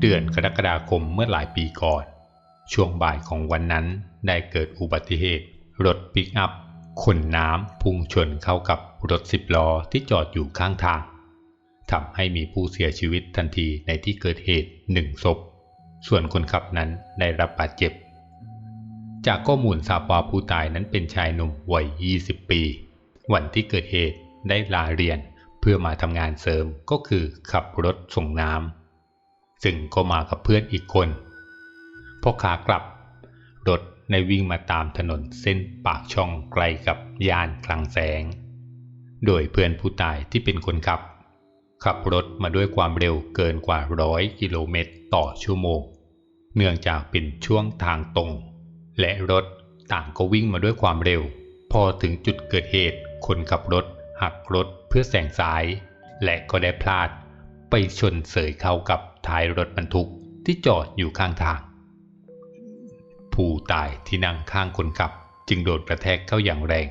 เดือนกรกฎาคมเมื่อหลายปีก่อน ช่วงบ่ายของวันนั้นได้เกิดอุบัติเหตุ รถปิกอัพขนน้ำพุ่งชนเข้ากับรถสิบล้อที่จอดอยู่ข้างทางทำให้มีผู้เสียชีวิตทันทีในที่เกิดเหตุหนึ่งศพ ส่วนคนขับนั้นได้รับบาดเจ็บ จากข้อมูลทราบว่าผู้ตายนั้นเป็นชายหนุ่มวัย 20 ปี วันที่เกิดเหตุได้ลาเรียนเพื่อมาทำงานเสริมก็คือขับรถส่งน้ำ ซึ่งก็มากับเพื่อนอีกคน พอขากลับ รถในวิ่งมาตามถนนเส้นปากช่องไกลกับยานคลังแสง โดยเพื่อนผู้ตายที่เป็นคนขับ ขับรถมาด้วยความเร็วเกินกว่าร้อยกิโลเมตรต่อชั่วโมง เนื่องจากเป็นช่วงทางตรง และรถต่างก็วิ่งมาด้วยความเร็ว พอถึงจุดเกิดเหตุคนขับรถหักรถเพื่อแซงซ้าย และก็ได้พลาดไปชนเสยเข้ากับ ท้ายรถบรรทุกที่จอดอยู่ข้างทาง ผู้ตายที่นั่งข้างคนขับจึงโดนกระแทกเข้าอย่างแรง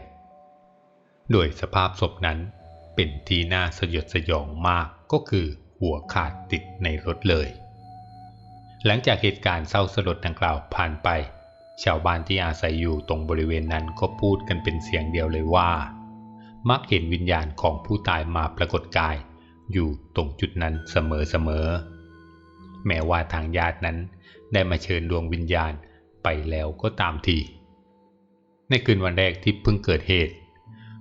โดยสภาพศพนั้นเป็นที่น่าสยดสยองมากก็คือหัวขาดติดในรถเลย หลังจากเหตุการณ์เศร้าสลดดังกล่าวผ่านไป ชาวบ้านที่อาศัยอยู่ตรงบริเวณนั้นก็พูดกันเป็นเสียงเดียวเลยว่า มักเห็นวิญญาณของผู้ตายมาปรากฏกายอยู่ตรงจุดนั้นเสมอๆ แม้ว่าทางญาตินั้น ได้มาเชิญดวงวิญญาณไปแล้วก็ตามที ในคืนวันแรกที่เพิ่งเกิดเหตุ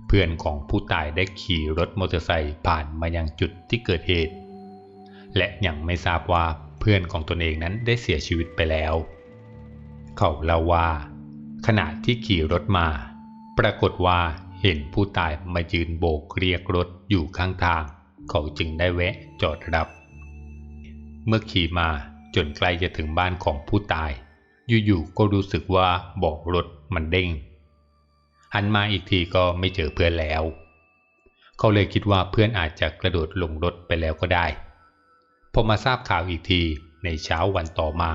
เพื่อนของผู้ตายได้ขี่รถมอเตอร์ไซค์ผ่านมายังจุดที่เกิดเหตุ และยังไม่ทราบว่าเพื่อนของตนเองนั้นได้เสียชีวิตไปแล้ว เขาเล่าว่า ขณะที่ขี่รถมา ปรากฏว่าเห็นผู้ตายมายืนโบกเรียกรถอยู่ข้างทาง เขาจึงได้แวะจอดรับ เมื่อขี่มาจนใกล้จะถึงบ้านของผู้ตาย อยู่ๆก็รู้สึกว่าเบอกรถมันเด้ง หันมาอีกทีก็ไม่เจอเพื่อนแล้ว เขาเลยคิดว่าเพื่อนอาจจะกระโดดลงรถไปแล้วก็ได้ พอมาทราบข่าวอีกทีในเช้าวันต่อมา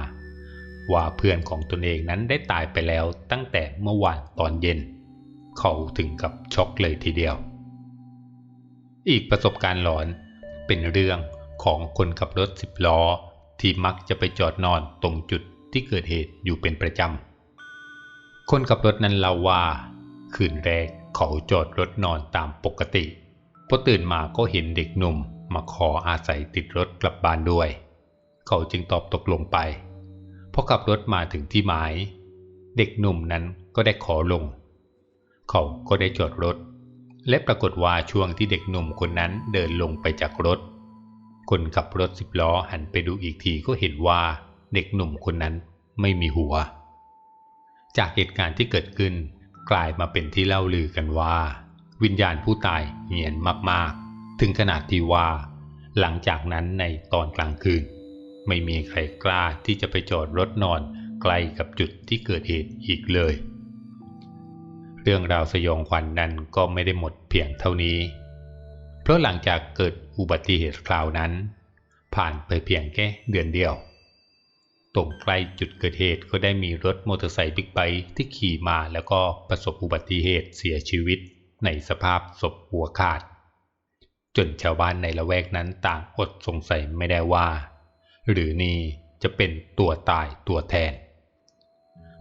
ว่าเพื่อนของตนเองนั้นได้ตายไปแล้วตั้งแต่เมื่อวานตอนเย็น เขาถึงกับช็อกเลยทีเดียว อีกประสบการณ์หลอนเป็นเรื่อง ของคนขับรถสิบล้อ ที่มักจะไปจอดนอนตรงจุดที่เกิดเหตุอยู่เป็นประจำ คนขับรถนั้นเล่าว่า คืนแรกเขาจอดรถนอนตามปกติพอตื่นมาก็เห็นเด็กหนุ่มมาขออาศัยติดรถกลับบ้านด้วย เขาจึงตอบตกลงไปพอขับรถมาถึงที่หมาย เด็กหนุ่มนั้นก็ได้ขอลง เขาก็ได้จอดรถ และปรากฏว่าช่วงที่เด็กหนุ่มคนนั้นเดินลงไปจากรถ คนขับรถสิบล้อหันไปดูอีกทีก็เห็นว่าเด็กหนุ่มคนนั้นไม่มีหัว จากเหตุการณ์ที่เกิดขึ้น กลายมาเป็นที่เล่าลือกันว่า วิญญาณผู้ตายเหียนมากๆ ถึงขนาดที่ว่า หลังจากนั้นในตอนกลางคืน ไม่มีใครกล้าที่จะไปจอดรถนอนใกล้กับจุดที่เกิดเหตุอีกเลย เรื่องราวสยองขวัญนนั้นก็ไม่ได้หมดเพียงเท่านี้ เพราะหลังจากเกิดอุบัติเหตุคราวนั้น ผ่านไปเพียงแค่เดือนเดียว ตรงใกล้จุดเกิดเหตุก็ได้มีรถมอเตอร์ไซค์บิ๊กไบค์ที่ขี่มาแล้วก็ประสบอุบัติเหตุเสียชีวิตในสภาพศพหัวขาด จนชาวบ้านในละแวกนั้นต่างอดสงสัยไม่ได้ว่า หรือนี่จะเป็นตัวตายตัวแทน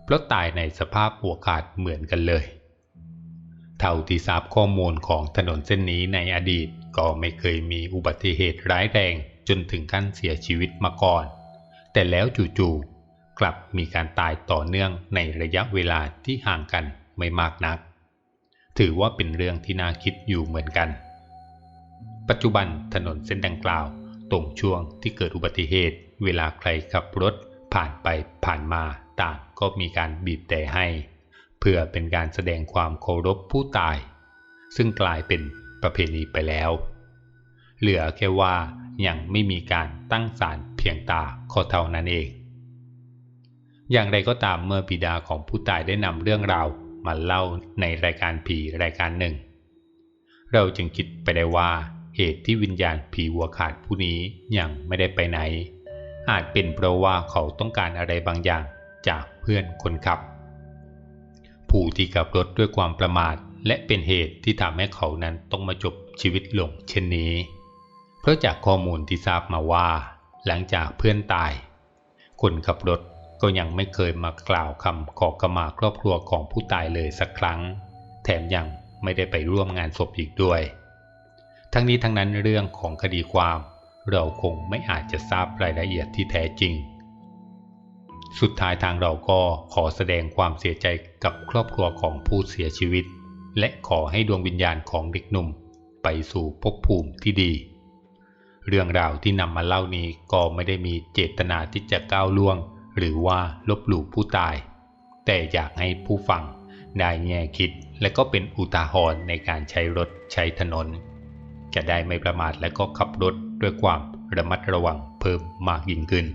เพราะตายในสภาพหัวขาดเหมือนกันเลย เท่าที่ทราบข้อมูลของถนนเส้นนี้ในอดีตก็ไม่เคยมีอุบัติเหตุร้ายแรงจนถึงขั้นเสียชีวิตมาก่อน แต่แล้วจู่ๆกลับมีการตายต่อเนื่องในระยะเวลาที่ห่างกันไม่มากนัก ถือว่าเป็นเรื่องที่น่าคิดอยู่เหมือนกัน ปัจจุบันถนนเส้นดังกล่าว ตรงช่วงที่เกิดอุบัติเหตุ เวลาใครขับรถผ่านไปผ่านมาต่างก็มีการบีบแต่ให้ เพื่อเป็นการแสดงความเคารพผู้ตาย ซึ่งกลายเป็นประเพณีไปแล้ว เหลือแค่ว่ายังไม่มีการตั้งศาลเพียงตาข้อเท่านั้นเอง อย่างไรก็ตามเมื่อบิดาของผู้ตายได้นำเรื่องราวมาเล่าในรายการผีรายการหนึ่ง เราจึงคิดไปได้ว่าเหตุที่วิญญาณผีวัวขาดผู้นี้ยังไม่ได้ไปไหน อาจเป็นเพราะว่าเขาต้องการอะไรบางอย่างจากเพื่อนคนขับ ผู้ที่ขับรถด้วยความประมาท และเป็นเหตุที่ทำให้เขานั้นต้องมาจบชีวิตลงเช่นนี้ เพราะจากข้อมูลที่ทราบมาว่า หลังจากเพื่อนตาย คนขับรถก็ยังไม่เคยมากล่าวคำขอขมาครอบครัวของผู้ตายเลยสักครั้ง แถมยังไม่ได้ไปร่วมงานศพอีกด้วย ทั้งนี้ทั้งนั้นเรื่องของคดีความ เราคงไม่อาจจะทราบรายละเอียดที่แท้จริง สุดท้ายทางเราก็ขอแสดงความเสียใจกับครอบครัวของผู้เสียชีวิต และขอให้ดวงวิญญาณของเด็กหนุ่ม ไปสู่ภพภูมิที่ดี เรื่องราวที่นำมาเล่านี้ก็ไม่ได้มีเจตนาที่จะก้าวล่วง หรือว่าลบหลู่ผู้ตาย แต่อยากให้ผู้ฟังได้แง่คิดและก็เป็นอุทาหรณ์ในการใช้รถใช้ถนน จะได้ไม่ประมาทและก็ขับรถด้วยความระมัดระวังเพิ่มมากยิ่งขึ้น